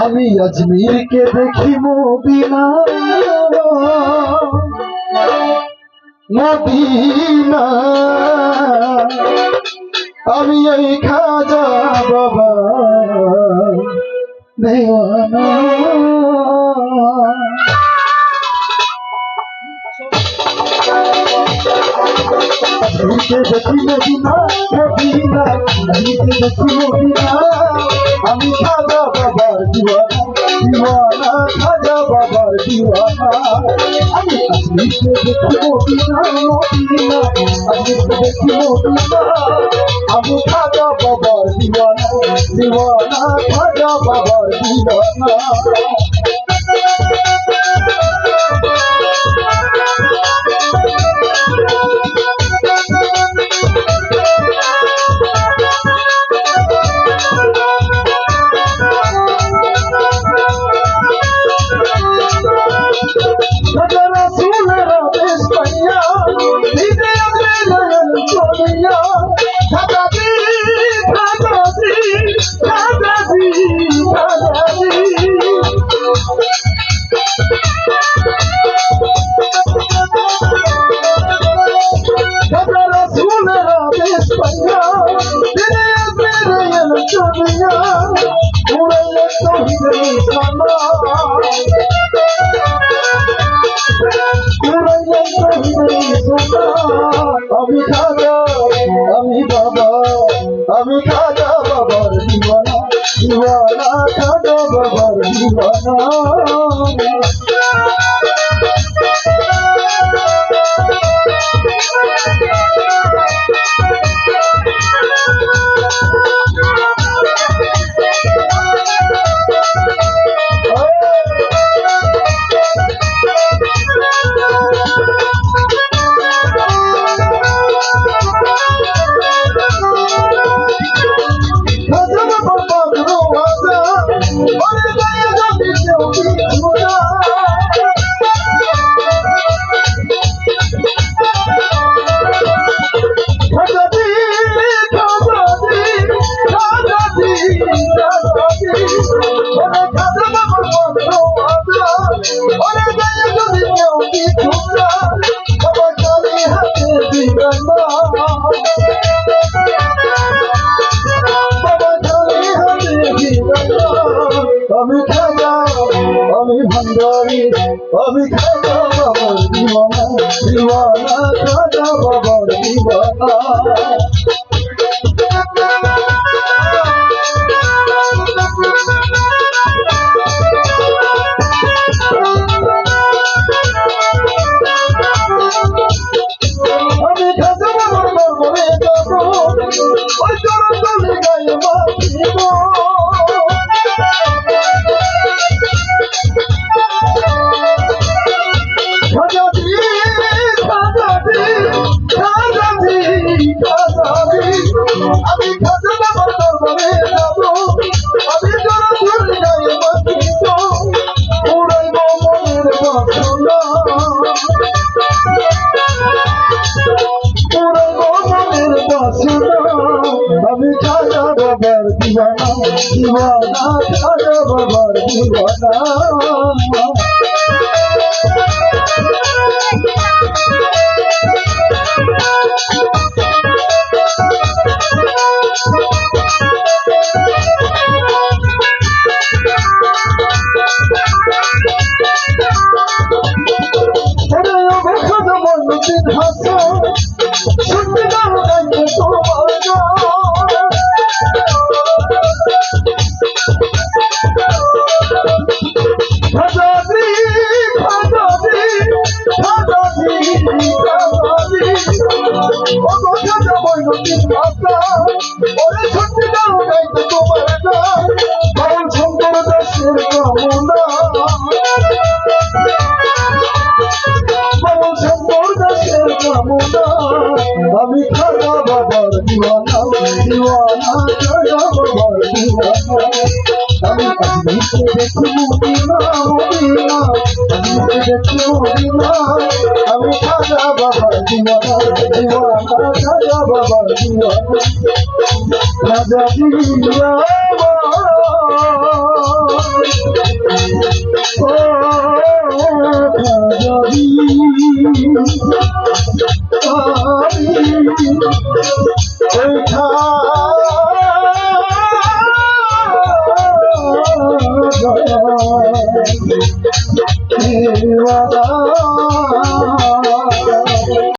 আমি আজমিরকে দেখি Medina Medina. আমি এই খাজা বাবা দেওয়ানা। আমি খাজা বাবার দিওয়ানা দিওয়ানা, খাজা বাবার দিওয়ানা। আমি দেখি মদিনা আজমিরকে দেখি মদিনা। আমি খাজা বাবার দিওয়ানা দিওয়ানা খাজা বাবার দিওয়ানা Nayan Choliya, Muraya Tohide Sama. আমি খাজা আমি বাবা আমি খাজা বাবার দিওয়ানা দিওয়ানা খাজা বাবার দিওয়ানা ভান্ডারি আমি খাজা বাবার দিওয়ানা দিওয়ানা খাজা বাবার দিওয়ানা দিওয়ানা খাজা আমি খাজা বাবার দিওয়ানা দিওয়ানা খাজা বাবার দিওয়ানা আমি আজকে দেখি মদিনা মদিনা আজকে দেখি মদিনা খাজা বাবার দিওয়ানা দিওয়ানা খাজা বাবার দিওয়ানা খাজা দিওয়ানা